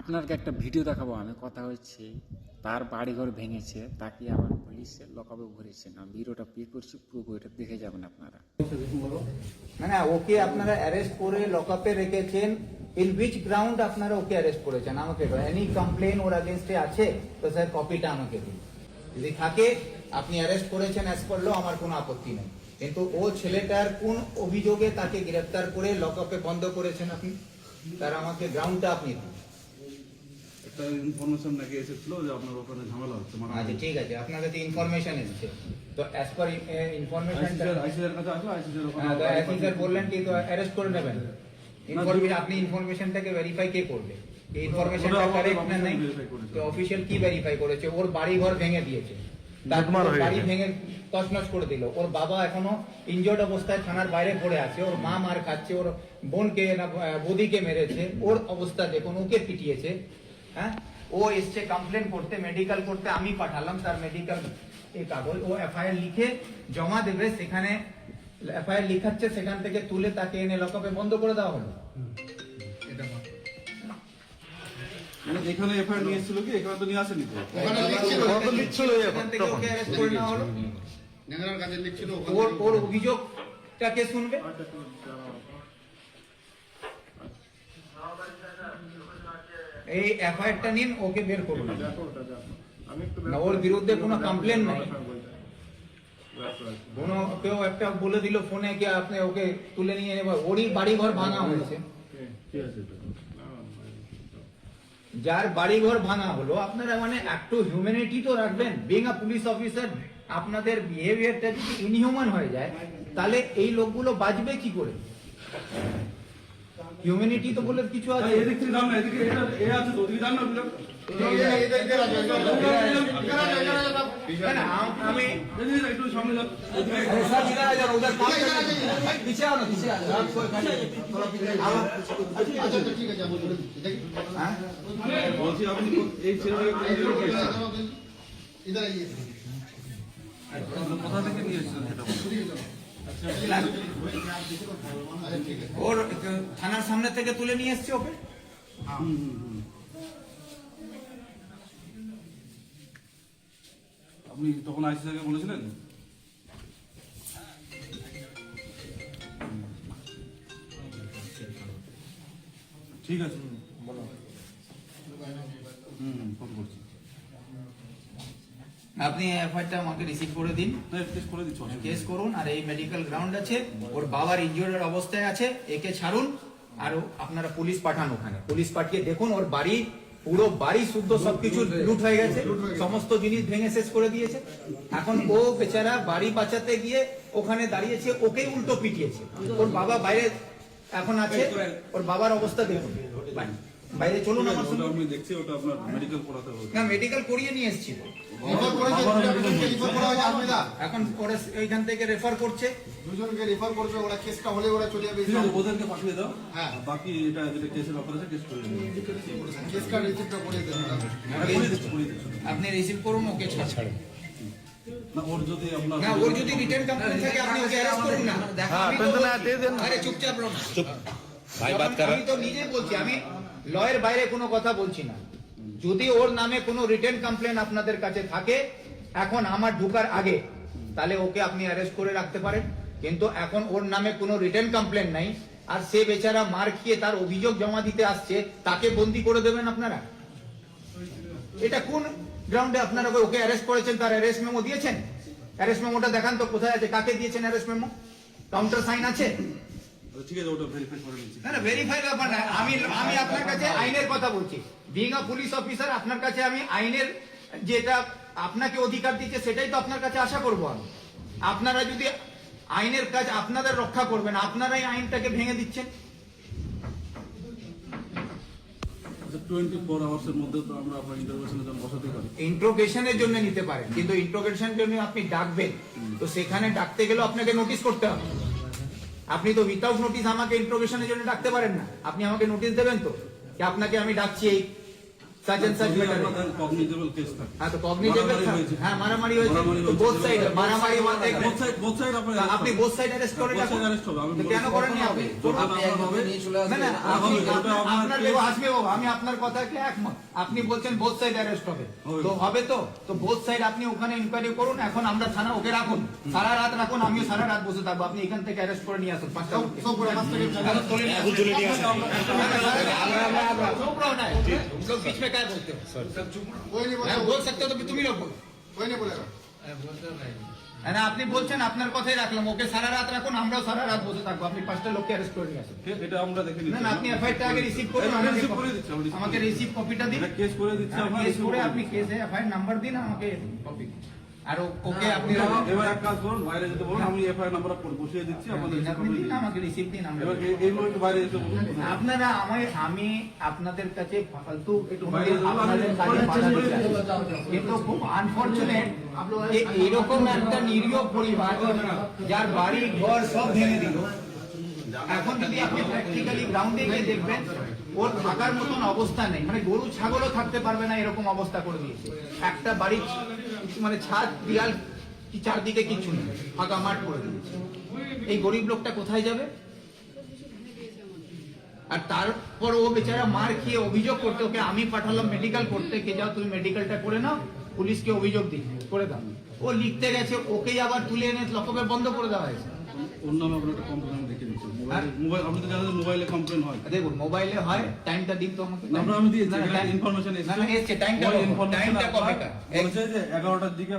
আপনাকে একটা ভিডিও দেখাবো, আমি কথা হচ্ছে, তার বাড়িঘর ভেঙেছে, তাকে আবার পুলিশে লকাবে ভরেছে। না ভিডিওটা পে করছি, পুরো বইটা দেখে যাবেন আপনারা। না না, ওকে আপনারা অ্যারেস্ট করে লকআপে রেখেছেন ইন উইচ গ্রাউন্ড আপনারা ওকে অ্যারেস্ট করেছেন? আমাকে এনি কমপ্লেন ওর আগেনস্টে আছে? তো স্যার কপিটা আমাকে দিন। যদি থাকে, আপনি অ্যারেস্ট করেছেন অ্যাজ করলেও আমার কোনো আপত্তি নেই। কিন্তু ও ছেলেটার কোন অভিযোগে তাকে গ্রেফতার করে লকআপে বন্ধ করেছেন আপনি? তার আমাকে গ্রাউন্ডটা আপনি দিন। একটা ইনফরমেশন নাকি এসেছিল যে আপনার ওখানে ঝামেলা হচ্ছে মানে আচ্ছা ঠিক আছে আপনার কাছে ইনফরমেশন এসেছে। তো অ্যাজ পার ইনফরমেশন আইসিসির আইসিসির কাছে আসলো আইসিসির ওখানে স্যার বললেন কি তো অ্যারেস্ট করে নেবেন। ইনফরমেশন আপনি ইনফরমেশনটাকে ভেরিফাই কে করবে? এই ইনফরমেশনটা কারেক্ট না নাই? করেছে। তো অফিশিয়াল কি ভেরিফাই করেছে? ওর বাড়ি ঘর ভেঙে দিয়েছে। বাড়ি ভেঙে তছনছ করে দিল। ওর বাবা এখনও ইনজর্ড অবস্থায় থানার বাইরে পড়ে আছে। ওর মা মার খাচ্ছে। ওর বোনকে না বৌদিকে মেরেছে। ওর অবস্থা দেখুন ওকে পিটিয়েছে। হ্যাঁ? ও এসছে কমপ্লেন করতে মেডিকেল করতে আমি পাঠালাম তার মেডিকেল এই কাগজ। ও এফআইআর লিখে জমা দেবে সেখানে এফআইআর লিখাচ্ছে সেখান থেকে তুলে তাকে এনে লকআপে বন্ধ করে দেওয়া হলো। মানে এখানে এফআইআর নিয়ে এসেছিল কি? এখানে তো নিয়ে আসেনি তো? ওখানে লিখছিল, ওখানে লিখছিল এই থেকে ওকে অ্যারেস্ট করে নেওয়া হলো। ন্যাংরার কাছে লিখছিল ওর ওর অভিযোগটাকে শুনবে? এই এফআইআরটা নিন ওকে বের করুন। না, ওর বিরুদ্ধে কোনো কমপ্লেন নাই। কোনো কেউ একটা বলে দিল ফোনে কি আপনি ওকে তুলে নিয়ে নেবে ওরই বাড়ি ঘর ভাঙা হয়েছে। যার বাড়ি ঘর ভাঙা হলো আপনারা মানে একটু হিউম্যানিটি তো রাখবেন। বিং আ পুলিশ অফিসার আপনাদের বিহেভিয়ারটা যদি ইনহিউম্যান হয়ে যায় তাহলে এই লোকগুলো বাঁচবে কি করে? হিউম্যানিটি তো বলে কিছু আছে এদিক থেকে যান না এদিকে এটা এ আছে তো ওদিকে যান না আপনি। এদের- এদের- এদের আছে, এদের আছে, এদের আছে, এদের আছে, এদের আছে, না, না, আম- আমি এদিকে যান, একটু সামনে যান ওদিকে আচ্ছা, ঠিক আছে, আমি বলে দিচ্ছি, দেখি। বলছি আপনি এই ছেলেটাকে থেকে নিয়ে এসেছেন? ইধার আইয়ে। কোথা থেকে নিয়ে এসেছেন সেটা ওর থানার সামনে থেকে তুলে নিয়ে এসছে ওকে। আপনি তখন আইসিসিকে বলেছিলেন? ঠিক আছে। হুম, ফোন করছি। আপনি এফআইআরটা আমাকে রিসিভ করে দিন। টেস্ট করে দিচ্ছি কেস করুন আর এই মেডিকেল গ্রাউন্ড আছে ওর বাবার ইনজুরির অবস্থায় আছে একে ছাড়ুন আর আপনারা পুলিশ পাঠান ওখানে। পুলিশ পাঠিয়ে দেখুন ওর বাড়ি পুরো বাড়ি শুদ্ধ সবকিছু লুট হয়ে গেছে সমস্ত জিনিস ভেঙে শেষ করে দিয়েছে। এখন ও বেচারা বাড়ি বাঁচাতে গিয়ে ওখানে দাঁড়িয়েছে ওকেই উল্টো পিটিয়েছে। ওর বাবা বাইরে এখন আছে ওর বাবার অবস্থা দেখুন। বাইরে চলুন আমার দেখছি ওটা আপনার মেডিকেল করাতে হবে। না মেডিকেল করিয়ে নিয়ে এসেছিল। এখন ওরা এইখান থেকে রেফার করছে। দুজনকে রিফার করবে ওরা কেসটা হলে ওরা চলে যাবে। ঠিক আছে ওদেরকে পাঠিয়ে দাও। হ্যাঁ। বাকি এটা যেটা কেসের ব্যাপার আছে কেস করে দেবো কেসটা রিসিপ্টটা করে দিচ্ছি আপনি রিসিভ করুন ওকে ছাড়। না ওর যদি আপনার না ওর যদি রিটার্ন থাকে আপনি ওকে অ্যারেস্ট করুন না। আমি তো বলছি- আরে চুপচাপ চুপ। ভাই বাত কর। আমি তো নিজে বলছি আমি লয়ের বাইরে কোনো কথা বলছি না। যদি ওর নামে কোনো রিটার্ন কমপ্লেন আপনাদের কাছে থাকে, এখন আমার ঢোকার আগে, তাহলে ওকে আপনি অ্যারেস্ট করে রাখতে পারেন। কিন্তু এখন ওর নামে কোনো রিটার্ন কমপ্লেন নাই, আর সে বেচারা মার খেয়ে তার অভিযোগ জমা দিতে আসছে, তাকে বন্দি করে দেবেন আপনারা? এটা কোন গ্রাউন্ডে আপনারা ওকে অ্যারেস্ট করেছেন? তার অ্যারেস্ট মেমো দিয়েছেন? অ্যারেস্ট মেমোটা দেখান তো, কোথায় আছে? কাকে দিয়েছেন অ্যারেস্ট মেমো কাউন্টার সাইন আছে? ঠিক আছে ওটা ভেরিফাই করে নিচ্ছি। না না ভেরিফাই ব্যাপার না আমি আমি আপনার কাছে আইনের কথা বলছি। বিং আ পুলিশ অফিসার আপনার কাছে আমি আইনের যেটা আপনাকে অধিকার দিচ্ছে সেটাই তো আপনার কাছে আশা করব আমি। আপনারা যদি আইনের কাজ আপনাদের রক্ষা করবেন আপনারাই আইনটাকে ভেঙে দিচ্ছেন। আচ্ছা টোয়েন্টি ফোর আওয়ার্সের মধ্যে তো আমরা আপনার জন্য বসাতে পারি। ইন্ট্রোগেশনের জন্য নিতে পারেন কিন্তু ইন্ট্রোগেশনের জন্য আপনি ডাকবেন। তো সেখানে ডাকতে গেলেও আপনাকে নোটিশ করতে হবে। আপনি তো উইথাউট নোটিস আমাকে ইন্ট্রোগেশনের জন্য ডাকতে পারেন না। আপনি আমাকে নোটিশ দেবেন তো? যে আপনাকে আমি ডাকছি এই আপনি বলছেন বোধ সাইড অ্যারেস্ট হবে তো হবে তো তো বোধ সাইড আপনি ওখানে ইনকোয়ারি করুন এখন আমরা থানা ওকে রাখুন সারা রাত রাখুন আমিও সারা রাত বসে থাকব আপনি এখান থেকে অ্যারেস্ট করে নিয়ে আসুন পাঁচটা क्या बोलते हो कोई नहीं मैं बोलेगा बोल सकते हो तो तुम ही लोग बोलो कोई नहीं बोलेगा হ্যাঁ, না আপনি বলছেন আপনার কথাই রাখলাম ওকে সারা রাত রাখুন আমরাও সারা রাত বসে থাকবো আপনি পাঁচটা লোককে অ্যারেস্ট করে নিয়ে আসুন ঠিক, এটা আমরা দেখে না নিচ্ছি না আপনি এফআইআরটা আগে রিসিভ করুন আমি আমাকে receive করে দিচ্ছি, আমি receive আমাকে করে রিসিভ কপিটা দিন এটা কেস করে দিচ্ছি হ্যাঁ, আমরা কেস receive করে করে আপনি দিচ্ছি। কেসে এফআইআর নাম্বার দিন আমাকে কপি আর ওকে আপনি এবার এক কাজ করুন বাইরে যেতে বলুন আমি এফআইআর নাম্বার বসিয়ে দিচ্ছি আমাদের আমাকে রিসিভ দিন আমরা এবার এই- এই মুহূর্তে বাইরে যেতে বলুন। আপনারা আমি আমি আপনাদের কাছে ফালতু একটু বাইরে আপনাদের। কিন্তু খুব আনফরচুনেট এরকম একটা নিরীহ পরিবার যার বাড়ি ঘর সব ভেঙে দিল। এখন যদি আপনি প্র্যাকটিক্যালি গ্রাউন্ডে গিয়ে দেখবেন ওর থাকার মতন অবস্থা নেই। মানে গরু ছাগলও থাকতে পারবে না এরকম অবস্থা করে দিয়েছে। একটা বাড়ি মানে ছাদ, দেয়াল কি চারদিকে কিছু নেই। ফাঁকা মাঠ করে দিয়েছে। এই গরিব লোকটা কোথায় যাবে? আর তারপর ও বেচারা মার খেয়ে অভিযোগ করতে, ওকে আমি পাঠালাম মেডিকেল করতে। কে যাও, তুমি মেডিকেলটা করে নাও। পুলিশকে অভিযোগ দিই। করে দাও। ও লিখতে গেছে, ওকেই আবার তুলে এনে লকপে বন্ধ করে দেওয়া হয়েছে। ওর নামে আপনার একটা কমপ্লেন আমি দেখে দিচ্ছি। মোবাইলে মোবাইল আপনি তো জানেন মোবাইলে কমপ্লেন হয়। দেখুন মোবাইলে হয় টাইমটা দিন তো আমাকে। আমরা আমি দিয়েছি না, না, ইনফরমেশন না না এসছে টাইমটা টাইমটা কবেকার বলেছে যে এগারোটার দিকে